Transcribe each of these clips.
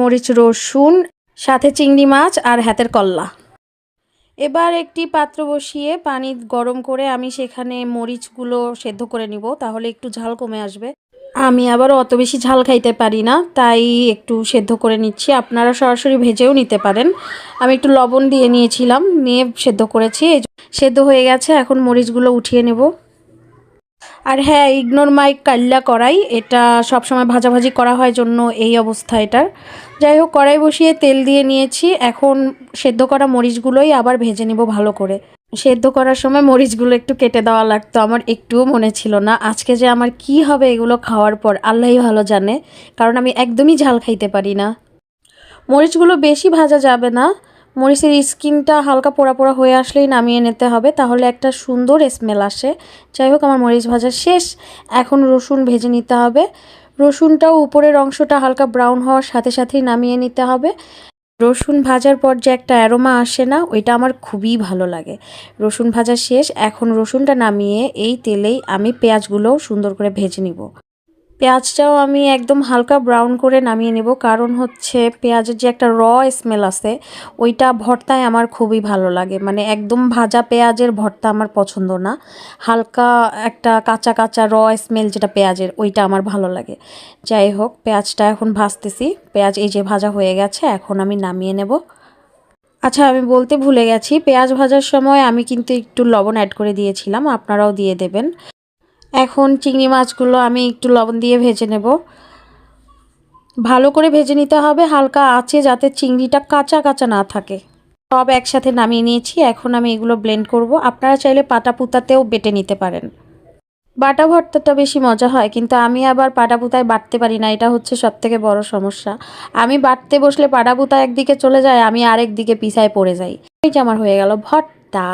মরিচ, রসুন, সাথে চিংড়ি মাছ আর হাতের কল্লা। এবার একটি পাত্র বসিয়ে পানি গরম করে আমি সেখানে মরিচগুলো সেদ্ধ করে নিব, তাহলে একটু ঝাল কমে আসবে। আমি আবার অত বেশি ঝাল খাইতে পারি না, তাই একটু সেদ্ধ করে নিচ্ছি। আপনারা সরাসরি ভেজেও নিতে পারেন। আমি একটু লবণ দিয়ে নিয়েছিলাম, নিয়ে সেদ্ধ করেছি। সেদ্ধ হয়ে গেছে, এখন মরিচগুলো উঠিয়ে নেব। আর হ্যাঁ ইগনোর মাই কাল্লা কড়াই এটা সবসময় ভাজাভাজি করা হয় জন্য এই অবস্থা এটার। যাই হোক, কড়াই বসিয়ে তেল দিয়ে নিয়েছি। এখন সেদ্ধ করা মরিচগুলোই আবার ভেজে নিব ভালো করে। সেদ্ধ করার সময় মরিচগুলো একটু কেটে দেওয়া লাগতো, আমার একটুও মনে ছিল না। আজকে যে আমার কি হবে এগুলো খাওয়ার পর, আল্লাহই ভালো জানে, কারণ আমি একদমই ঝাল খাইতে পারি না। মরিচগুলো বেশি ভাজা যাবে না। মরিচের স্কিনটা হালকা পোড়া পোড়া হয়ে আসলেই নামিয়ে নিতে হবে, তাহলে একটা সুন্দর স্মেল আসে। যাই হোক, আমার মরিচ ভাজা শেষ। এখন রসুন ভেজে নিতে হবে। রসুনটাও উপরের অংশটা হালকা ব্রাউন হওয়ার সাথে সাথেই নামিয়ে নিতে হবে। রসুন ভাজার পর যে একটা অ্যারোমা আসে না, ওইটা আমার খুবই ভালো লাগে। রসুন ভাজা শেষ, এখন রসুনটা নামিয়ে এই তেলেই আমি পেঁয়াজগুলোও সুন্দর করে ভেজে নিব। পেঁয়াজটাও আমি একদম হালকা ব্রাউন করে নামিয়ে নেব। কারণ হচ্ছে পেঁয়াজের যে একটা র স্মেল আছে, ওইটা ভর্তায় আমার খুবই ভালো লাগে। মানে একদম ভাজা পেঁয়াজের ভর্তা আমার পছন্দ না। হালকা একটা কাঁচা কাঁচা র স্মেল যেটা পেঁয়াজের, ওইটা আমার ভালো লাগে। যাই হোক, পেঁয়াজটা এখন ভাজতেছি। পেঁয়াজ এই যে ভাজা হয়ে গেছে, এখন আমি নামিয়ে নেব। আচ্ছা আমি বলতে ভুলে গেছি, পেঁয়াজ ভাজার সময় আমি কিন্তু একটু লবণ অ্যাড করে দিয়েছিলাম। আপনারাও দিয়ে দেবেন। এখন চিংড়ি মাছগুলো আমি একটু লবণ দিয়ে ভেজে নেব। ভালো করে ভেজে নিতে হবে, হালকা আছে যাতে চিংড়িটা কাঁচা কাঁচা না থাকে। সব একসাথে নামিয়ে নিয়েছি, এখন আমি এগুলো ব্লেন্ড করব। আপনারা চাইলে পাটা পুতাতেও বেটে নিতে পারেন। বাটা ভর্তাটা বেশি মজা হয়, কিন্তু আমি আবার পাটা পুতায় বাটতে পারি না, এটা হচ্ছে সব থেকে বড় সমস্যা। আমি বাটতে বসলে পাটা পুতা একদিকে চলে যায়, আমি আরেক দিকে পিছায় পড়ে যাই। এই যে আমার হয়ে গেল ভর্তা।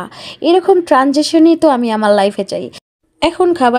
এরকম ট্রানজেকশনই তো আমি আমার লাইফে চাই। এখন খাবার